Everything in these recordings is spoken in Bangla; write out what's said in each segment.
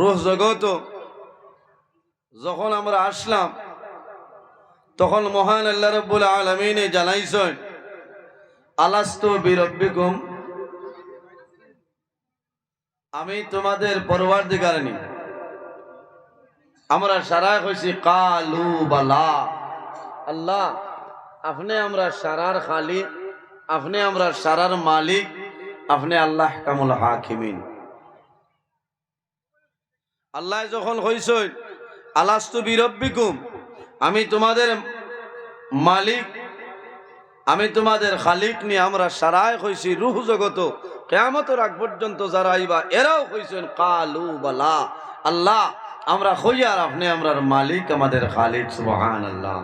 রুহ জগত। যখন আমরা আসলাম, তখন মহান আল্লাহ রব্বুল আলমিনে জানাইছেন, আলাস্তু বিরব্বিকুম? আমি তোমাদের পরবার দিগারণী আমরা সারা কইছি কালু বালা। আল্লাহ, আপনি আমরা সারার খালি আপনি আমরা সারার মালিক, আপনি আল্লাহ কামুল হাকিমিন। আল্লাহ যখন কইছেন আলাস্তু বিরব্বিকুম, আমি তোমাদের মালিক, আমি তোমাদের খালিক নিয়ে আমরা সারায় কইছি রুহ জগত। কেয়ামতের আগ পর্যন্ত যারা আইবা, এরাও কইছেন কালু বালা। আল্লাহ, আমরা হইয়ার আপনি আমরার মালিক, আমাদের খালিক আল্লাহ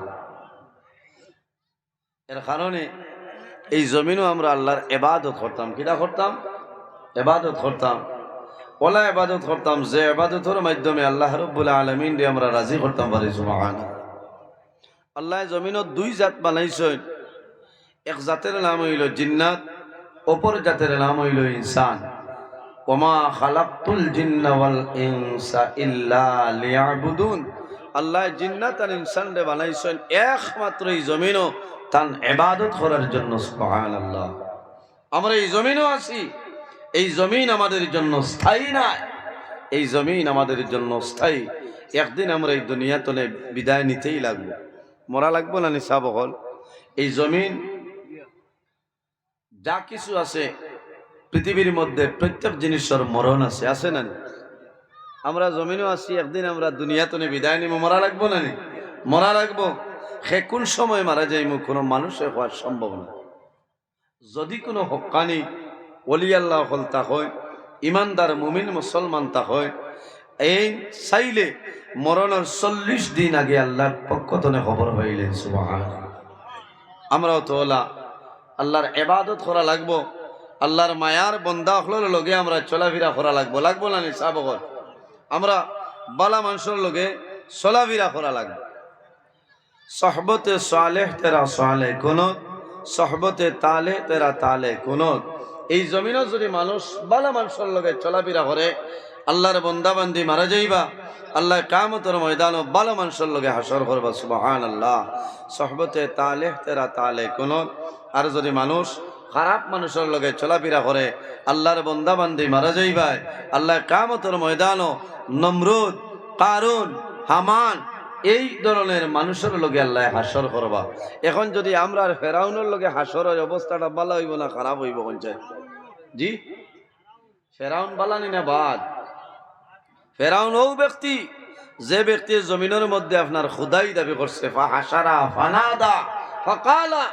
এর কারণে এই জমিনও আমরা আল্লাহর এবাদত করতাম। কিনা করতাম? এবাদত করতাম। ওলা এবাদত করতাম, যে এবাদতের মাধ্যমে আল্লাহ রব্বুল আলমিন দিয়ে আমরা রাজি করতাম পারি সুবহান আল্লাহ জমিনত দুই জাত বানাইছেন। এক জাতের নাম হইল জিন্নাত, অপর জাতের নাম হইল ইনসান। ইনসা আল্লাহ জিন্নাত আর ইনসান একমাত্র এই জমিনও তান করার জন্য আমরা এই জমিনও আছি এই জমিন আমাদের জন্য স্থায়ী না এই জমিন আমাদের জন্য স্থায়ী। একদিন আমরা এই দুনিয়া তলে বিদায় নিতেই লাগবো। মরা লাগবো না নিশা বহল এই জমিন, যা কিছু আছে, পৃথিবীর মধ্যে প্রত্যেক জিনিসের মরণ আছে আছে না? আমরা জমিনও আছি, একদিন আমরা দুনিয়াতনে বিদায় নিব। মরা লাগবো না নি মরা লাগবো। সে কোন সময় মারা যাইমু? কোনো মানুষের হওয়ার সম্ভব না। যদি কোনো হকানি আল্লাহ হল তা হয় ইমানদার মুমিন মুসলমান তা হয় এই চাইলে মরণের চল্লিশ দিন আগে আল্লাহর পক্ষতনে খবর হইলেন সুবাহান আমরাও তো ওলা, আল্লাহর এবাদত করা লাগবো, আল্লাহর মায়ার বন্দা হলোর লগে আমরা চলাফেরা করা লাগবো লাগবো না নি সাবগর আমরা বালা মানুষের লগে চলাফেরা করা লাগবো। সহবতে সালেহ তেরা সালে কোনত, সহবতে তালে তেরা তালে কোনত এই জমিনও যদি মানুষ বালা মানুষের লগে চলাফেরা করে, আল্লাহর বন্দাবান্দি মারা যাইবা আল্লাহ কামতর ময়দান ও বালা মানুষের লগে হাসর করবা সুবহান আল্লাহ সহবতে তালে তেরা তালে কোনত আর যদি মানুষ খারাপ মানুষের লগে চলাফেরা করে, আল্লাহর বন্দাবান্দি মারা যাইবাই আল্লাহ কামতর ময়দানও নমরুদ, কারুন, হামান এই ধরনের মানুষের লগে আল্লাহ হাসর করবা। এখন যদি আমরা ফেরাউনের লগে হাসরের অবস্থাটা ভালো হইব না, খারাপ হইব কোনছে জি? ফেরাউন বালানি না বাদ? ফেরাউন ও ব্যক্তি, যে ব্যক্তি জমিনের মধ্যে আপনার খুদাই দাবি করছে ফাহাসারা ফানাদা ফাকালা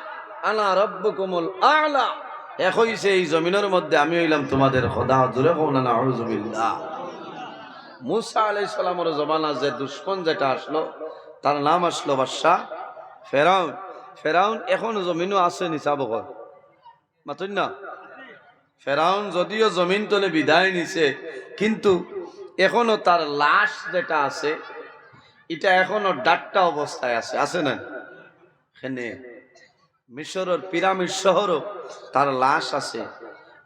আনা রব্বুকুমুল আলা। এক হইছে এই জমিনের মধ্যে আমি হইলাম তোমাদের খোদা, দূরে কও না মুসা আলাই সালামের জমানা যে দুশ্মন যেটা আসলো, তার নাম আসলো বাদশাহ ফেরাউন। ফেরাউন এখন জমিনও আছে নিচাবকর মাতুন না? ফেরাউন যদিও জমিন তলে বিদায় নিছে, কিন্তু এখনও তার লাশ যেটা আছে, এটা এখনও ডাট্টা অবস্থায় আছে। আছে না? এখানে মিশরের পিরামিড শহরও তার লাশ আছে।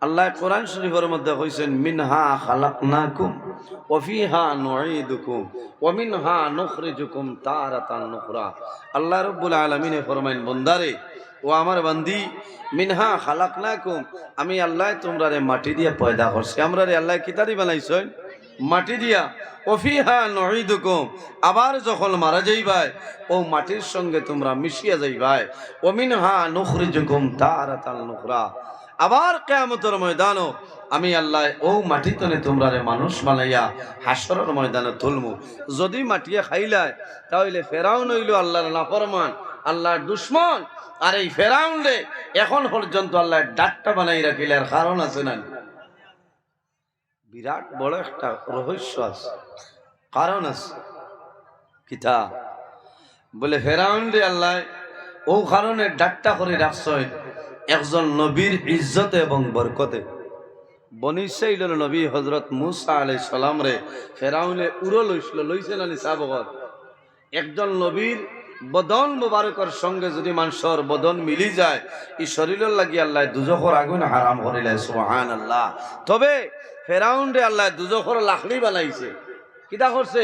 আল্লাহ কোরআন শরীফের মধ্যে কইছেন, মিনহা খালাকনাকুম ওফিহা নুঈদুকুম ওয়া মিনহা নুখরিজুকুম তারাতান নুখরা আল্লাহ রাব্বুল আলামিনে ফরমাইন, বন্দারে, ও আমার বান্দি, মিনহা খালাকনাকুম, আমি আল্লাহ তোমরারে মাটি দিয়া পয়দা করছি। আমরা রে আল্লাহ কিতারি বানাইছেন? মাটি দিয়া। অফিহা নহিদুকুম আবার যখন মারা যাইবাই, ও মাটির সঙ্গে তোমরা মিশিয়া যাইবাই। ওমিনহা নুখরিজুকুম তারাতাল নুখরা আবার কেয়ামতের ময়দানও আমি আল্লাহ ও মাটি তনে তোমরা মানুষ বানাইয়া হাসরের ময়দানে তুলমু। যদি মাটিয়ে খাইলায় তাহলে ফেরাউন হইল আল্লাহর নাফরমান, আল্লাহর দুশ্মন। আর এই ফেরাউন রে এখন পর্যন্ত আল্লাহ ডাকটা বানাই রাখিলে আর কারণ আছে না। বিরাট বড় একটা রহস্য আছে, কারণ আছে। কিতা? বলে ফেরাউন রে আল্লাহ, ও কারণে ডাকটা করে রাখছয় একজন নবীর ইজ্জতে এবং বরকতে। বনিসাইল নবী হজরত মুসা আলাই সালাম রে ফেরাউনে উড়ো লইছিল, লইছে না নিসাবগত একজন নবীর বদন মুবারকর সঙ্গে যদি মানুষের বদন মিলি যায় এই শরীরের লাগি আল্লাহ দুজখর আগুন হারাম করিলে সুহান আল্লাহ তবে ফেরাউন রে আল্লাহ দুজখর লাখড়ি বানাইছে। কিতা করছে?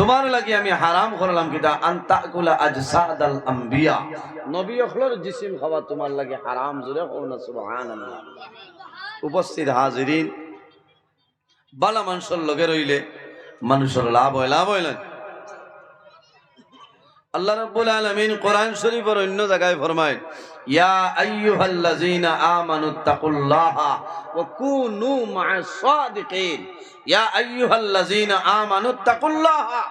তোমার লাগি আমি হারাম করলাম কিতা আন্তাকুলা আজসাদাল আম্বিয়া। নবী অখলর জিসিম খাওয়া তোমার লাগি হারাম জুড়ে হও না সুবহানাল্লাহ। উপস্থিত হাজিরিন বালা মানুষের লগে রইলে মানুষের লাভ হয় লাভ হয় না। আল্লাহ রাব্বুল আলামিন কোরআন শরীফের অন্য জায়গায় ফরমায়, ইয়া আইয়ুহাল্লাযীনা আমানুত্তাকুল্লাহা ওয়া কুনু মা'আস সাদিকিন। ইয়া আইয়ুহাল্লাযীনা আমানুত্তাকুল্লাহা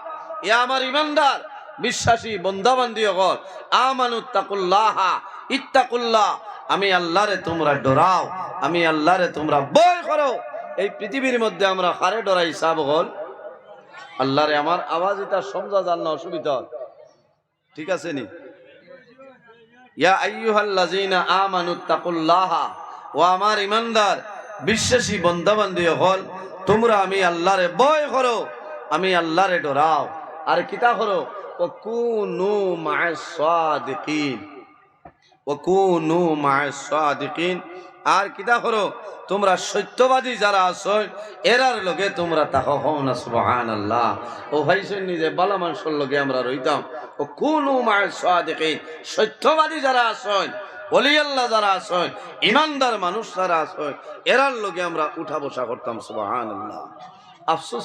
ইয়া আমার ঈমানদার বিশ্বাসী বান্দাবান্দি হল আমানুত্তাকুল্লাহা ইত্তাকুল্লাহ। আমি আল্লাহরে তোমরা ডরাও, আমি আল্লাহরে তোমরা ভয় করো। এই পৃথিবীর মধ্যে আমরা হারে ডরাই সাব হল আল্লাহরে আমার আওয়াজ এটা সমঝা জান না অসুবিধা। ঠিক আছে নি? ইয়া আইয়ুহাল্লাযীনা আমানুত্তাকুল্লাহা ও আমার ইমানদার, বিশ্বাসী বন্দাবান্দি হল, তোমরা আমি আল্লাহরে ভয় করো, আমি আল্লাহরে ডরাও। আর কিতা করো? ও কুনু মা'আস সাদিকিন ও কুনু মা'আস সাদিকিন আর কিতা করো তোমরা সত্যবাদী যারা আছো, এরার লগে তোমরা তাহ হও না, সুবহানাল্লাহ। ও ভাই ভাইছেন যে বালা মানুষের লগে আমরা রইতাম। ও কোন দেখে সত্যবাদী যারা আছো অলিয়াল্লাহ যারা আছো, ইমানদার মানুষ যারা আছো, এরার লগে আমরা উঠা বসা করতাম, সুবহানাল্লাহ। আফসোস